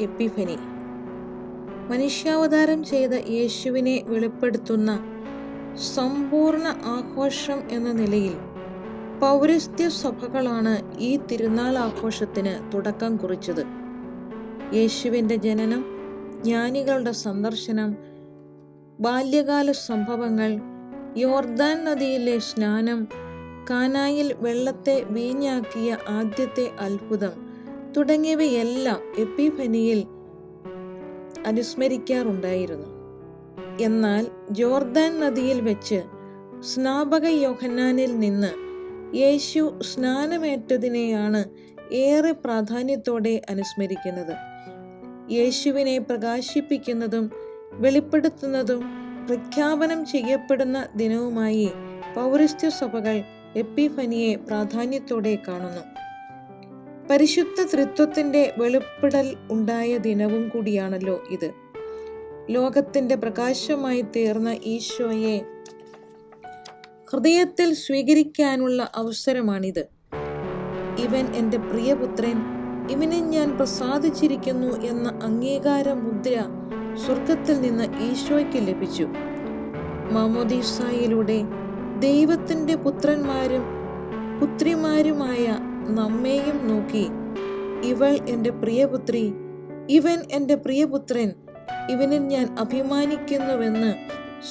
Epiphany. മനുഷ്യാവതാരം ചെയ്ത യേശുവിനെ വെളിപ്പെടുത്തുന്ന സമ്പൂർണ ആഘോഷം എന്ന നിലയിൽ പൗരസ്ത്യ സഭകളാണ് ഈ തിരുനാൾ ആഘോഷത്തിന് തുടക്കം കുറിച്ചത്. യേശുവിന്റെ ജനനം ജ്ഞാനികളുടെ സന്ദർശനം ബാല്യകാല സംഭവങ്ങൾ യോർദാൻ നദിയിലെ സ്നാനം കാനായിൽ വെള്ളത്തെ വീഞ്ഞാക്കിയ ആദ്യത്തെ അത്ഭുതം തുടങ്ങിയവയെല്ലാം എപ്പിഫനിയിൽ അനുസ്മരിക്കാറുണ്ടായിരുന്നു. എന്നാൽ ജോർദാൻ നദിയിൽ വെച്ച് സ്നാപക യോഹന്നാനിൽ നിന്ന് യേശു സ്നാനമേറ്റതിനെയാണ് ഏറെ പ്രാധാന്യത്തോടെ അനുസ്മരിക്കുന്നത്. യേശുവിനെ പ്രകാശിപ്പിക്കുന്നതും വെളിപ്പെടുത്തുന്നതും പ്രഖ്യാപനം ചെയ്യപ്പെടുന്ന ദിനവുമായി പൗരസ്ത്യ സഭകൾ എപ്പിഫനിയെ പ്രാധാന്യത്തോടെ കാണുന്നു. പരിശുദ്ധ തൃത്വത്തിന്റെ വെളിപ്പെടൽ ഉണ്ടായ ദിനവും കൂടിയാണല്ലോ ഇത്. ലോകത്തിന്റെ പ്രകാശമായി തീർന്ന ഈശോയെ ഹൃദയത്തിൽ സ്വീകരിക്കാനുള്ള അവസരമാണിത്. ഇവൻ എന്റെ പ്രിയപുത്രൻ ഇവനെ ഞാൻ പ്രസാദിച്ചിരിക്കുന്നു എന്ന അംഗീകാര മുദ്ര സ്വർഗത്തിൽ നിന്ന് ഈശോയ്ക്ക് ലഭിച്ചു. മാമോദീസായിലൂടെ ദൈവത്തിന്റെ പുത്രന്മാരും പുത്രിമാരുമായ നമ്മെയും നോക്കി. ഇവൾ എന്റെ പ്രിയപുത്രി. ഇവൻ എന്റെ പ്രിയപുത്രൻ. ഇവനിൽ ഞാൻ അഭിമാനിക്കുന്നുവെന്ന്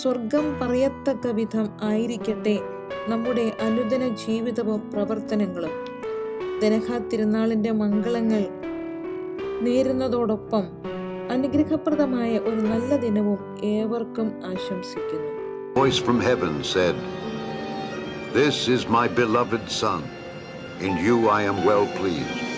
സ്വർഗം പറയത്തക്ക വിധം ആയിരിക്കട്ടെ നമ്മുടെ അനുദിന ജീവിതവും പ്രവർത്തനങ്ങളും. ദനഹ തിരുനാളിന്റെ മംഗളങ്ങൾ നേരുന്നതോടൊപ്പം അനുഗ്രഹപ്രദമായ ഒരു നല്ല ദിനവും ഏവർക്കും ആശംസിക്കുന്നു. Voice from heaven said, This is my beloved Son. In you I am well pleased.